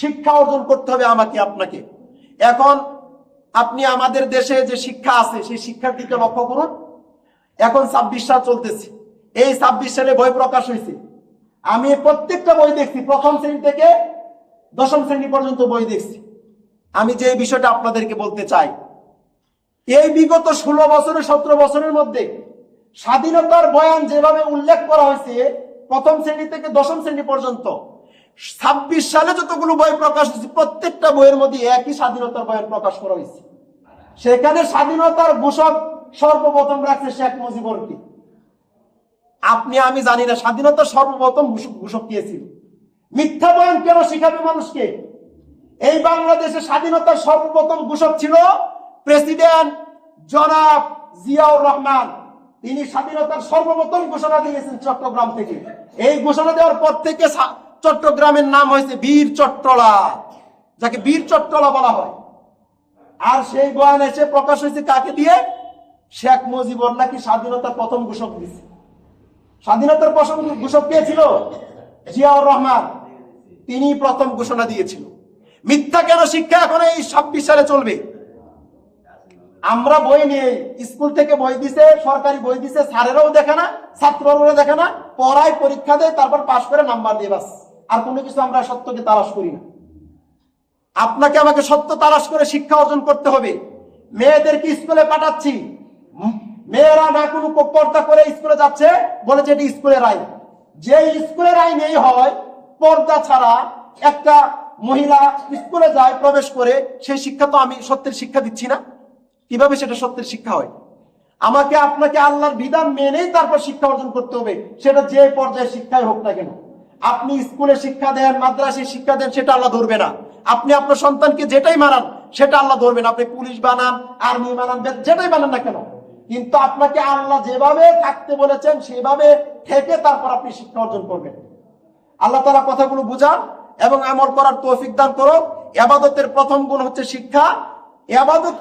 শিক্ষা অর্জন করতে হবে আমাকে, আপনাকে। এখন আপনি আমাদের দেশে যে শিক্ষা আছে, সেই শিক্ষার দিকে লক্ষ্য করুন। এখন ছাব্বিশ সাল চলতেছে। এই ছাব্বিশ সালে বই প্রকাশ হয়েছে। আমি প্রত্যেকটা বই দেখছি, প্রথম শ্রেণি থেকে দশম শ্রেণি পর্যন্ত বই দেখছি। আমি যে বিষয়টা আপনাদেরকে বলতে চাই, এই বিগত ষোলো বছরের সতেরো বছরের মধ্যে স্বাধীনতার বয়ান যেভাবে উল্লেখ করা হয়েছে, প্রথম শ্রেণি থেকে দশম শ্রেণি পর্যন্ত ছাব্বিশ সালে যতগুলো বই প্রকাশ হয়েছে, প্রত্যেকটা বইয়ের মধ্যে একই স্বাধীনতার বয়ান প্রকাশ করা হয়েছে। সেখানে স্বাধীনতার ঘোষক সর্বপ্রথম রাখছে শেখ মুজিবুরকে। আপনি, আমি জানি না স্বাধীনতা সর্বপ্রথম ঘোষক ঘোষক কে ছিল? মিথ্যা বয়ান কেন শিখাবে মানুষকে? এই বাংলাদেশে স্বাধীনতার সর্বপ্রথম ঘোষক ছিল প্রেসিডেন্ট জনাব জিয়াউর রহমান। তিনি স্বাধীনতার সর্বপ্রথম ঘোষণা দিয়েছেন চট্টগ্রাম থেকে। এই ঘোষণা দেওয়ার পর থেকে চট্টগ্রামের নাম হয়েছে বীর চট্টলা, যাকে বীর চট্টলা বলা হয়। আর সেই বয়ান এসে প্রকাশ হয়েছে কাকে দিয়ে? শেখ মুজিবুর, নাকি স্বাধীনতার প্রথম ঘোষক দিছে স্বাধীনতার প্রথম ঘোষক কে ছিল? জিয়াউর রহমান। তিনি প্রথম ঘোষণা দিয়েছিল। মিথ্যা কেন শিক্ষা এখন এই ছাব্বিশ সালে চলবে? আমরা বই নিয়ে স্কুল থেকে বই দিছে, সরকারি বই দিছে, স্যারেরাও দেখে না, ছাত্ররাও দেখে না, পড়ায় পরীক্ষা দেয়, তারপর পাশ করে নাম্বার দিয়ে বাস। আর কোনো কিছু আমরা সত্যকে তালাশ করি না। আপনাকে আমাকে সত্য তালাশ করে শিক্ষা অর্জন করতে হবে। মেয়েদেরকে স্কুলে পাঠাচ্ছি। মেয়েরা না কোনো পর্দা করে স্কুলে যাচ্ছে বলে যে এটি স্কুলের আইন যে স্কুলের আইন এই হয়, পর্দা ছাড়া একটা মহিলা স্কুলে যায় প্রবেশ করে, সেই শিক্ষা তো আমি সত্যের শিক্ষা দিচ্ছি না। কীভাবে সেটা সত্যের শিক্ষা হয়? আমাকে আপনাকে আল্লাহর বিধান মেনেই তারপর শিক্ষা অর্জন করতে হবে। সেটা যে পর্যায়ে শিক্ষায় হোক না কেন। আপনি স্কুলে শিক্ষা দেন, মাদ্রাসায় শিক্ষা দেন, সেটা আল্লাহ ধরবে না। আপনি আপনার সন্তানকে যেটাই মানান সেটা আল্লাহ ধরবে না। আপনি পুলিশ বানান, আর্মি বানান যেটাই বানান না কেন। কিন্তু আপনাকে আল্লাহ যেভাবে থাকতে বলেছেন, সেভাবে থেকে তারপর আপনি শিক্ষা অর্জন করবেন। আল্লাহ তালা কথাগুলো বুঝান এবং আমল করার তৌফিক দান করো এবাদতের প্রথম গুণ হচ্ছে শিক্ষা। এবাদত